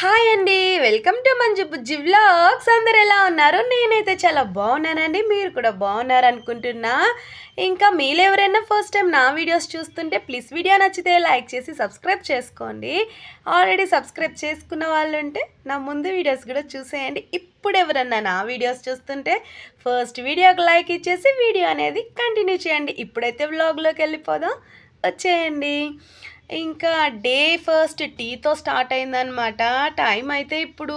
Hi అండి. Welcome to Manju Bujji vlogs. అందరు ఎలా ఉన్నారు? నేనైతే చాలా బాగున్నానండి. మీరు కూడా బాగున్నారు అనుకుంటున్నా ఇంకా మీరు ఎవరైనా ఫస్ట్ టైం నా వీడియోస్ చూస్తుంటే ప్లీజ్ వీడియో నచ్చితే లైక్ చేసి సబ్స్క్రైబ్ చేసుకోండి. ఆల్రెడీ సబ్స్క్రైబ్ చేసుకున్న వాళ్ళు ఉంటే నా ముందు వీడియోస్ కూడా చూసేయండి. ఇప్పుడు ఎవరన్నా నా వీడియోస్ చూస్తుంటే ఫస్ట్ వీడియోకి లైక్ ఇచ్చేసి వీడియో అనేది కంటిన్యూ చేయండి. ఇప్పుడైతే వ్లాగ్లోకి వెళ్ళిపోదాం. వచ్చేయండి. ఇంకా డే ఫస్ట్ టీతో స్టార్ట్ అయిందనమాట టైం అయితే ఇప్పుడు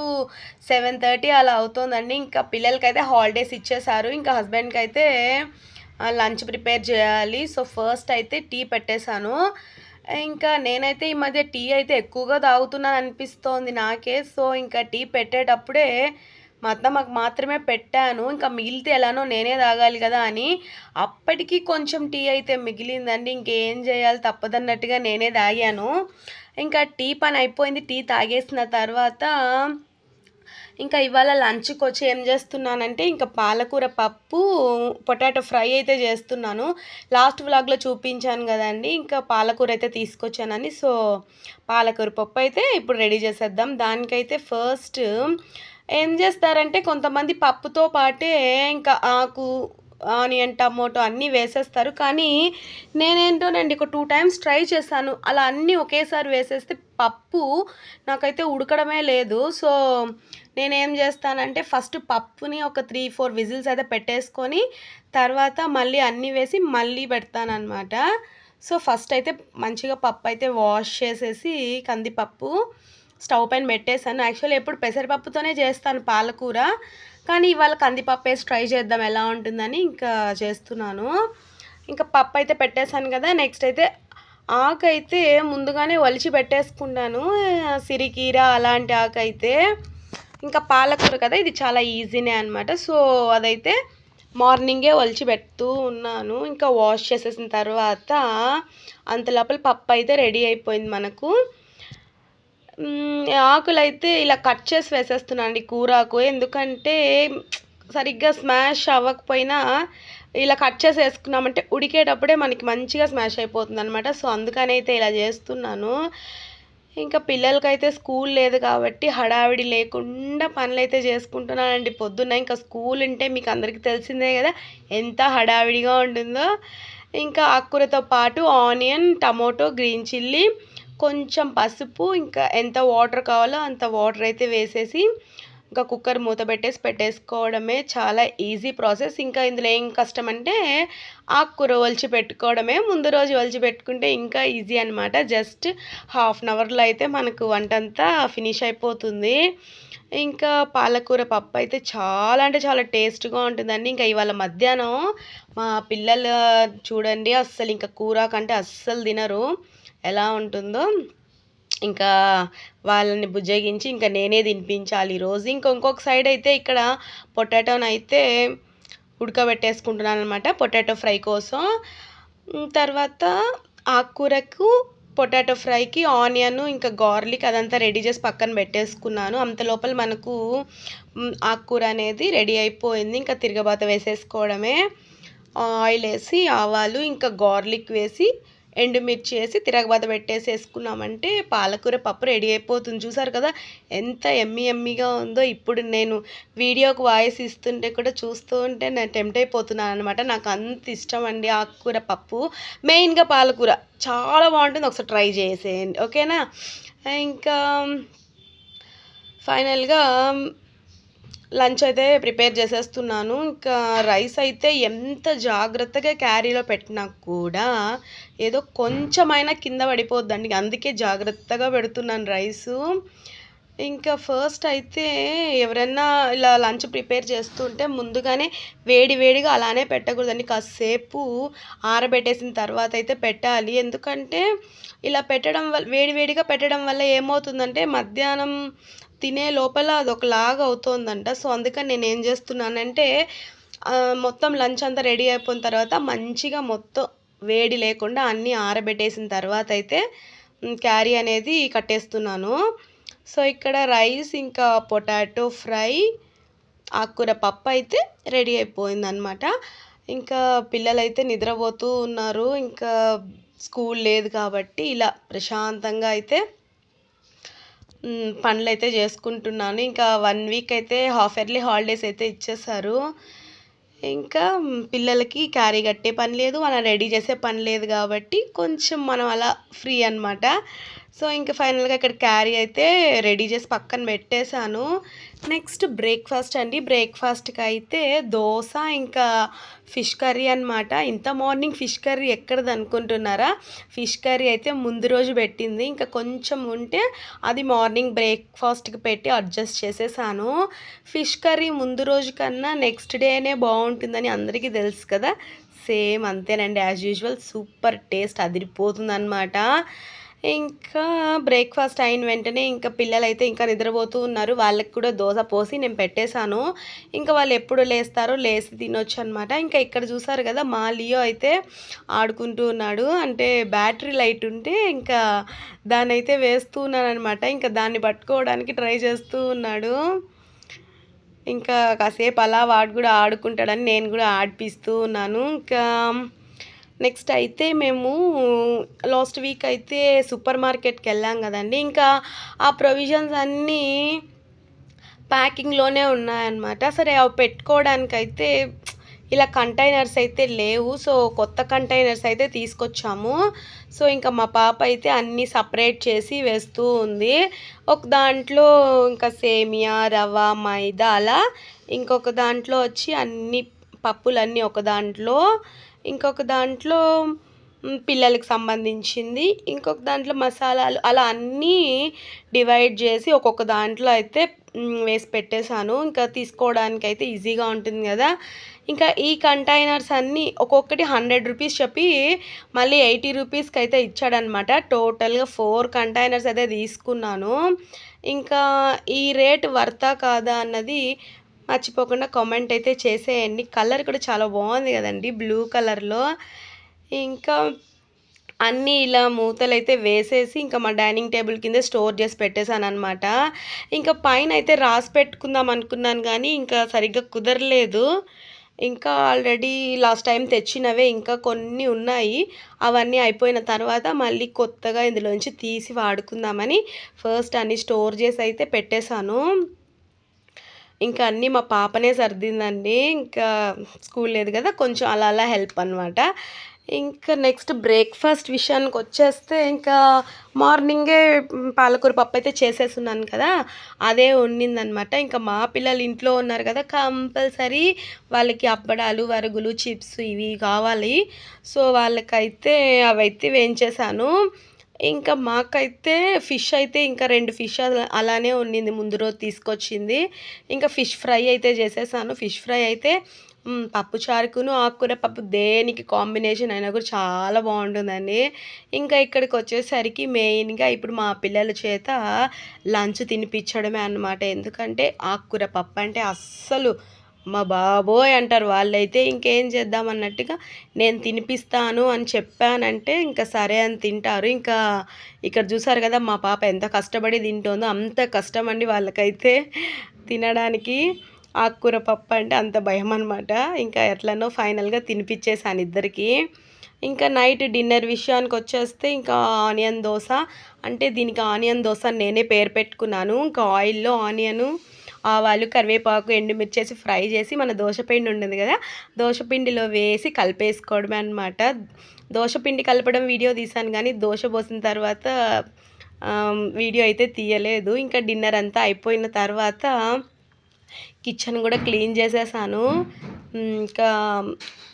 సెవెన్ థర్టీ అలా అవుతుందండి. ఇంకా పిల్లలకైతే హాలిడేస్ ఇచ్చేసారు ఇంకా హస్బెండ్కి అయితే లంచ్ ప్రిపేర్ చేయాలి. సో ఫస్ట్ అయితే టీ పెట్టేశాను. ఇంకా నేనైతే ఈ మధ్య టీ అయితే ఎక్కువగా తాగుతున్నాను అనిపిస్తోంది నాకే. సో ఇంకా టీ పెట్టేటప్పుడే మా అత్తమ్మకు మాత్రమే పెట్టాను. ఇంకా మిగిలితే ఎలానో నేనే తాగాలి కదా అని అప్పటికి కొంచెం టీ అయితే మిగిలిందండి. ఇంకేం చేయాలి తప్పదన్నట్టుగా నేనే తాగాను. ఇంకా టీ పని అయిపోయింది. టీ తాగేసిన తర్వాత ఇంకా ఇవాళ లంచ్కి వచ్చి ఏం చేస్తున్నానంటే ఇంకా పాలకూర పప్పు పొటాటో ఫ్రై అయితే చేస్తున్నాను. లాస్ట్ వ్లాగ్లో చూపించాను కదండి. ఇంకా పాలకూర అయితే తీసుకొచ్చానని. సో పాలకూర పప్పు అయితే ఇప్పుడు రెడీ చేసేద్దాం. దానికైతే ఫస్ట్ ఏం చేస్తారంటే కొంతమంది పప్పుతో పాటే ఇంకా ఆకు ఆనియన్ టమోటో అన్నీ వేసేస్తారు. కానీ నేనేంటోనండి ఒక టూ టైమ్స్ ట్రై చేశాను. అలా అన్నీ ఒకేసారి వేసేస్తే పప్పు నాకైతే ఉడకడమే లేదు. సో నేనేం చేస్తానంటే ఫస్ట్ పప్పుని ఒక త్రీ ఫోర్ విజిల్స్ అయితే పెట్టేసుకొని తర్వాత మళ్ళీ అన్నీ వేసి మళ్ళీ పెడతానమాట సో ఫస్ట్ అయితే మంచిగా పప్పు అయితే వాష్ చేసేసి కందిపప్పు స్టవ్ పైన పెట్టేశాను. యాక్చువల్లీ ఎప్పుడు పెసరపప్పుతోనే చేస్తాను పాలకూర. కానీ ఇవాళ కందిపప్పు వేసి ట్రై చేద్దాం ఎలా ఉంటుందని ఇంకా చేస్తున్నాను. ఇంకా పప్పు అయితే పెట్టేశాను కదా నెక్స్ట్ అయితే ఆకు అయితే ముందుగానే ఒలిచి పెట్టేసుకున్నాను. సిరికీర అలాంటి ఆకు అయితే. ఇంకా పాలకూర కదా ఇది చాలా ఈజీనే అనమాట సో అదైతే మార్నింగే ఒలిచి పెడుతూ ఉన్నాను. ఇంకా వాష్ చేసేసిన తర్వాత అంత లోపల పప్పు అయితే రెడీ అయిపోయింది మనకు. ఆకులైతే ఇలా కట్ చేసి వేసేస్తున్నాను అండి కూరాకు. ఎందుకంటే సరిగ్గా స్మాష్ అవ్వకపోయినా ఇలా కట్ చేసి వేసుకున్నామంటే ఉడికేటప్పుడే మనకి మంచిగా స్మాష్ అయిపోతుంది అనమాట సో అందుకని అయితే ఇలా చేస్తున్నాను. ఇంకా పిల్లలకైతే స్కూల్ లేదు కాబట్టి హడావిడి లేకుండా పనులు అయితే చేసుకుంటున్నానండి పొద్దున్న. ఇంకా స్కూల్ ఉంటే మీకు అందరికీ తెలిసిందే కదా ఎంత హడావిడిగా ఉంటుందో. ఇంకా ఆకుకూరతో పాటు ఆనియన్ టమోటో గ్రీన్ చిల్లీ కొంచెం పసుపు ఇంకా ఎంత వాటర్ కావాలో అంత వాటర్ అయితే వేసేసి ఇంకా కుక్కర్ మూత పెట్టేసి పెట్టేసుకోవడమే చాలా ఈజీ ప్రాసెస్. ఇంకా ఇందులో ఏం కష్టం అంటే ఆకుకూర ఒలిచి పెట్టుకోవడమే. ముందు రోజు ఒలిచి పెట్టుకుంటే ఇంకా ఈజీ అనమాట జస్ట్ హాఫ్ అన్ అవర్లో అయితే మనకు వంట అంతా ఫినిష్ అయిపోతుంది. ఇంకా పాలకూర పప్పు అయితే చాలా అంటే చాలా టేస్ట్గా ఉంటుందండి. ఇంకా ఇవాళ మధ్యాహ్నం మా పిల్లలు చూడండి అస్సలు ఇంకా కూర కంటే అస్సలు తినరు. ఎలా ఉంటుందో ఇంకా వాళ్ళని బుజ్జగించి ఇంకా నేనే తినిపించాలి. ఈరోజు ఇంకా ఇంకొక సైడ్ అయితే ఇక్కడ పొటాటోని అయితే ఉడకబెట్టేసుకుంటున్నాను అనమాట పొటాటో ఫ్రై కోసం. తర్వాత ఆకుకూరకు పొటాటో ఫ్రైకి ఆనియన్ ఇంకా గార్లిక్ అదంతా రెడీ చేసి పక్కన పెట్టేసుకున్నాను. అంత లోపల మనకు ఆకుకూర అనేది రెడీ అయిపోయింది. ఇంకా తిరగబాత వేసేసుకోవడమే. ఆయిల్ వేసి ఆవాలు ఇంకా గార్లిక్ వేసి ఎండుమిర్చి వేసి తిరగబాత పెట్టేసేసుకున్నామంటే పాలకూర పప్పు రెడీ అయిపోతుంది. చూసారు కదా? ఎంత ఎమ్మి ఎమ్మిగా ఉందో ఇప్పుడు నేను వీడియోకి వాయిస్ ఇస్తుంటే కూడా చూస్తూ ఉంటే నేను టెంప్ట్ అయిపోతున్నాను అనమాట నాకు అంత ఇష్టం అండి ఆకుకూర పప్పు. మెయిన్గా పాలకూర. చాలా బాగుంటుంది. ఒకసారి ట్రై చేసేయండి. ఓకేనా? ఇంకా ఫైనల్గా లంచ్ అయితే ప్రిపేర్ చేసేస్తున్నాను. ఇంకా రైస్ అయితే ఎంత జాగ్రత్తగా క్యారీలో పెట్టినా కూడా ఏదో కొంచెమైనా కింద పడిపోద్దండి. అందుకే జాగ్రత్తగా పెడుతున్నాను రైసు. ఇంకా ఫస్ట్ అయితే ఎవరైనా ఇలా లంచ్ ప్రిపేర్ చేస్తుంటే ముందుగానే వేడి వేడిగా అలానే పెట్టకూడదండి. కాసేపు ఆరబెట్టేసిన తర్వాత అయితే పెట్టాలి. ఎందుకంటే ఇలా పెట్టడం వల్ల వేడి వేడిగా పెట్టడం వల్ల ఏమవుతుందంటే మధ్యాహ్నం తినే లోపల అది ఒకలాగా అవుతోందంట. సో అందుకని నేను ఏం చేస్తున్నానంటే మొత్తం లంచ్ అంతా రెడీ అయిపోయిన తర్వాత మంచిగా మొత్తం వేడి లేకుండా అన్నీ ఆరబెట్టేసిన తర్వాత అయితే క్యారీ అనేది కట్టేస్తున్నాను. సో ఇక్కడ రైస్ ఇంకా పొటాటో ఫ్రై ఆకుకూర పప్పు అయితే రెడీ అయిపోయిందనమాట. ఇంకా పిల్లలైతే నిద్రపోతూ ఉన్నారు. ఇంకా స్కూల్ లేదు కాబట్టి ఇలా ప్రశాంతంగా అయితే పనులు పనులైతే చేసుకుంటున్నాను. ఇంకా వన్ వీక్ అయితే హాఫ్ ఇయర్లీ హాలిడేస్ అయితే ఇచ్చేసారు ఇంకా పిల్లలకి క్యారీ కట్టే పని లేదు మనం రెడీ చేసే పని లేదు కాబట్టి కొంచెం మనం అలా ఫ్రీ అనమాట సో ఇంకా ఫైనల్గా ఇక్కడ క్యారీ అయితే రెడీ చేసి పక్కన పెట్టేశాను. నెక్స్ట్ బ్రేక్ఫాస్ట్ అండి. బ్రేక్ఫాస్ట్కి అయితే దోశ ఇంకా ఫిష్ కర్రీ అనమాట ఇంత మార్నింగ్ ఫిష్ కర్రీ ఎక్కడది అనుకుంటున్నారా? ఫిష్ కర్రీ అయితే ముందు రోజు పెట్టింది. ఇంకా కొంచెం ఉంటే అది మార్నింగ్ బ్రేక్ఫాస్ట్కి పెట్టి అడ్జస్ట్ చేసేసాను. ఫిష్ కర్రీ ముందు రోజు కన్నా నెక్స్ట్ డేనే బాగుంటుందని అందరికీ తెలుసు కదా. సేమ్ అంతేనండి యాజ్ యూజువల్. సూపర్ టేస్ట్ అదిరిపోతుందనమాట ఇంకా బ్రేక్ఫాస్ట్ అయిన వెంటనే ఇంకా పిల్లలైతే ఇంకా నిద్రపోతూ ఉన్నారు. వాళ్ళకి కూడా దోశ పోసి నేను పెట్టేశాను. ఇంకా వాళ్ళు ఎప్పుడు లేస్తారో లేసి తినొచ్చు అనమాట ఇంకా ఇక్కడ చూసారు కదా మా లియో అయితే ఆడుకుంటూ ఉన్నాడు. అంటే బ్యాటరీ లైట్ ఉంటే ఇంకా దాన్ని అయితే వేస్తూ ఉన్నాను అనమాట ఇంకా దాన్ని పట్టుకోవడానికి ట్రై చేస్తూ ఉన్నాడు. ఇంకా కాసేపు అలా వాడు కూడా ఆడుకుంటాడని నేను కూడా ఆడిపిస్తూ ఉన్నాను. ఇంకా నెక్స్ట్ అయితే మేము లాస్ట్ వీక్ అయితే సూపర్ మార్కెట్కి వెళ్ళాం కదండి. ఇంకా ఆ ప్రొవిజన్స్ అన్నీ ప్యాకింగ్లోనే ఉన్నాయన్నమాట. సరే అవి పెట్టుకోవడానికి అయితే ఇలా కంటైనర్స్ అయితే లేవు. సో కొత్త కంటైనర్స్ అయితే తీసుకొచ్చాము. సో ఇంకా మా పాప అయితే అన్నీ సపరేట్ చేసి వేస్తూ ఉంది. ఒక దాంట్లో ఇంకా సేమియా రవ మైదా అలా ఇంకొక దాంట్లో వచ్చి అన్ని పప్పులన్నీ ఒక దాంట్లో ఇంకొక దాంట్లో పిల్లలకి సంబంధించింది ఇంకొక దాంట్లో మసాలాలు అలా అన్నీ డివైడ్ చేసి ఒక్కొక్క దాంట్లో అయితే వేసి పెట్టేశాను. ఇంకా తీసుకోవడానికి అయితే ఈజీగా ఉంటుంది కదా. ఇంకా ఈ కంటైనర్స్ అన్నీ ఒక్కొక్కటి హండ్రెడ్ రూపీస్ చెప్పి మళ్ళీ ఎయిటీ రూపీస్కి అయితే ఇచ్చాడనమాట. టోటల్గా ఫోర్ కంటైనర్స్ అయితే తీసుకున్నాను. ఇంకా ఈ రేట్ వర్తా కాదా అన్నది మర్చిపోకుండా కామెంట్ అయితే చేసేయండి. కలర్ కూడా చాలా బాగుంది కదండి బ్లూ కలర్లో ఇంకా అన్నీ ఇలా మూతలు అయితే వేసేసి ఇంకా మా డైనింగ్ టేబుల్ కింద స్టోర్ చేసి పెట్టేశాను అనమాట ఇంకా పైన అయితే రాసి పెట్టుకుందాం అనుకున్నాను కానీ ఇంకా సరిగ్గా కుదరలేదు. ఇంకా ఆల్రెడీ లాస్ట్ టైం తెచ్చినవే ఇంకా కొన్ని ఉన్నాయి. అవన్నీ అయిపోయిన తర్వాత మళ్ళీ కొత్తగా ఇందులోంచి తీసి వాడుకుందామని ఫస్ట్ అన్ని స్టోర్ చేసి అయితే పెట్టేశాను. ఇంకా అన్నీ మా పాపనే సర్దిందండి. ఇంకా స్కూల్ లేదు కదా కొంచెం అలా అలా హెల్ప్ అనమాట ఇంకా నెక్స్ట్ బ్రేక్ఫాస్ట్ విషయానికి వచ్చేస్తే ఇంకా మార్నింగే పాలకూర పప్పు అయితే చేసేస్తున్నాను కదా అదే వండిందనమాట ఇంకా మా పిల్లలు ఇంట్లో ఉన్నారు కదా కంపల్సరీ వాళ్ళకి అప్పడాలు వరుగులు చిప్స్ ఇవి కావాలి. సో వాళ్ళకైతే అవైతే వేయించేసాను ఇంకా మాకైతే ఫిష్ అయితే ఇంకా రెండు ఫిష్ అలా అలానే ఉండింది ముందు రోజు తీసుకొచ్చింది. ఇంకా ఫిష్ ఫ్రై అయితే చేసేసాను. ఫిష్ ఫ్రై అయితే పప్పు చారుకును ఆకుకూర పప్పు దేనికి కాంబినేషన్ అయినా కూడా చాలా బాగుంటుందండి. ఇంకా ఇక్కడికి వచ్చేసరికి మెయిన్గా ఇప్పుడు మా పిల్లల చేత లంచ్ తినిపించడమే అన్నమాట. ఎందుకంటే ఆకుకూర పప్పు అంటే అస్సలు మా బాబోయ్ అంటారు. వాళ్ళైతే ఇంకేం చేద్దాం అన్నట్టుగా నేను తినిపిస్తాను అని చెప్పానంటే ఇంకా సరే అని తింటారు. ఇంకా ఇక్కడ చూసారు కదా మా పాప ఎంత కష్టపడి తింటుందో అంత కష్టం అండి వాళ్ళకైతే తినడానికి. ఆకుకూర పప్పు అంటే అంత భయం అనమాట ఇంకా ఎట్లనో ఫైనల్గా తినిపించేసాను ఇద్దరికి. ఇంకా నైట్ డిన్నర్ విషయానికి వచ్చేస్తే ఇంకా ఆనియన్ దోశ. అంటే దీనికి ఆనియన్ దోశ నేనే పేరు పెట్టుకున్నాను. ఇంకా ఆయిల్లో ఆనియను ఆవాలు కరివేపాకు ఎండుమిర్చేసి ఫ్రై చేసి మన దోశపిండి ఉండదు కదా దోశపిండిలో వేసి కలిపేసుకోవడమే అనమాట దోశపిండి కలపడం వీడియో తీసాను కానీ దోశ పోసిన తర్వాత వీడియో అయితే తీయలేదు. ఇంకా డిన్నర్ అంతా అయిపోయిన తర్వాత కిచెన్ కూడా క్లీన్ చేసేసాను. ఇంకా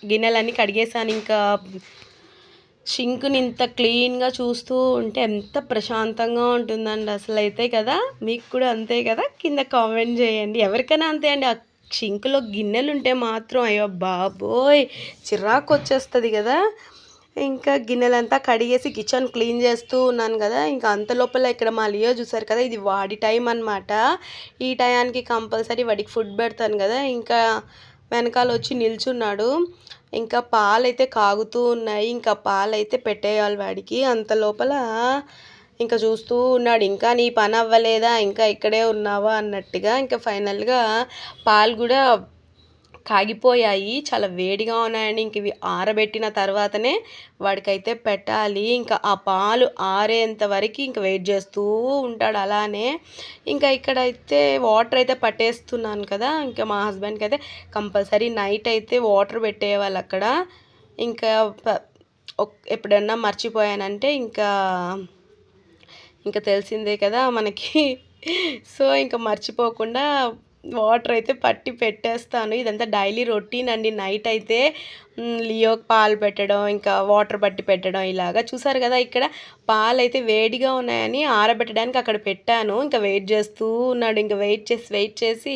గిన్నెలన్నీ కడిగేసాను. ఇంకా షింక్ని ఇంత క్లీన్గా చూస్తూ ఉంటే ఎంత ప్రశాంతంగా ఉంటుందండి అసలు అయితే కదా. మీకు కూడా అంతే కదా. కింద కామెంట్ చేయండి. ఎవరికైనా అంతే అండి. ఆ షింక్లో గిన్నెలు ఉంటే మాత్రం అయ్యో బాబోయ్! చిరాకు వచ్చేస్తుంది కదా. ఇంకా గిన్నెలంతా కడిగేసి కిచెన్ క్లీన్ చేస్తూ ఉన్నాను కదా. ఇంకా అంత లోపల ఇక్కడ మా లియో చూసారు కదా. ఇది వాడి టైం అన్నమాట. ఈ టయానికి కంపల్సరీ వాడికి ఫుడ్ పెడతాను కదా. ఇంకా వెనకాల వచ్చి నిల్చున్నాడు. ఇంకా పాలైతే కాగుతూ ఉన్నాయి. ఇంకా పాలైతే పెట్టేయాలి వాడికి. అంత లోపల ఇంకా చూస్తూ ఉన్నాడు. ఇంకా నీ పని అవ్వలేదా? ఇంకా ఇక్కడే ఉన్నావా? అన్నట్టుగా ఇంకా ఫైనల్గా పాలు కూడా కాగిపోయాయి. చాలా వేడిగా ఉన్నాయండి. ఇంక ఇవి ఆరబెట్టిన తర్వాతనే వాడికైతే పెట్టాలి. ఇంకా ఆ పాలు ఆరేంత వరకు ఇంకా వెయిట్ చేస్తూ ఉంటాడు అలానే. ఇంకా ఇక్కడైతే వాటర్ అయితే పట్టేస్తున్నాను కదా. ఇంకా మా హస్బెండ్కి అయితే కంపల్సరీ నైట్ అయితే వాటర్ పెట్టేవాళ్ళు అక్కడ. ఇంకా ఎప్పుడన్నా మర్చిపోయానంటే ఇంకా ఇంకా తెలిసిందే కదా మనకి. సో ఇంకా మర్చిపోకుండా వాటర్ అయితే పట్టి పెట్టేస్తాను. ఇదంతా డైలీ రొటీన్ అండి. నైట్ అయితే లియోకి పాలు పెట్టడం ఇంకా వాటర్ పట్టి పెట్టడం ఇలాగా. చూసారు కదా ఇక్కడ పాలు అయితే వేడిగా ఉన్నాయని ఆరబెట్టడానికి అక్కడ పెట్టాను. ఇంకా వెయిట్ చేస్తూ ఉన్నాడు. ఇంకా వెయిట్ చేసి వెయిట్ చేసి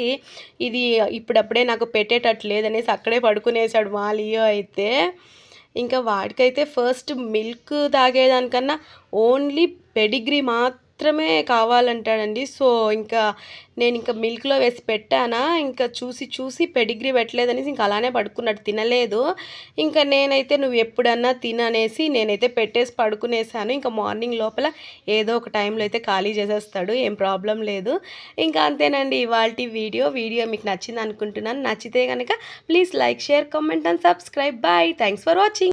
ఇది ఇప్పుడప్పుడే నాకు పెట్టేటట్టు లేదనేసి అక్కడే పడుకునేసాడు మా లియో అయితే. ఇంకా వాడికైతే ఫస్ట్ మిల్క్ తాగేదానికన్నా ఓన్లీ పెడిగ్రీ మాత్రం మాత్రమే కావాలంటాడండి. సో ఇంకా నేను ఇంకా మిల్క్లో వేసి పెట్టానా ఇంకా చూసి చూసి పెడిగ్రీ పెట్టలేదనేసి ఇంకా అలానే పడుకున్నాడు తినలేదు. ఇంకా నేనైతే నువ్వు ఎప్పుడన్నా తిననేసి నేనైతే పెట్టేసి పడుకునేసాను. ఇంకా మార్నింగ్ లోపల ఏదో ఒక టైంలో అయితే ఖాళీ చేసేస్తాడు ఏం ప్రాబ్లం లేదు. ఇంకా అంతేనండి ఇవాళ వీడియో. వీడియో మీకు నచ్చింది అనుకుంటున్నాను నచ్చితే కనుక please like share comment and subscribe. Bye. Thanks for watching.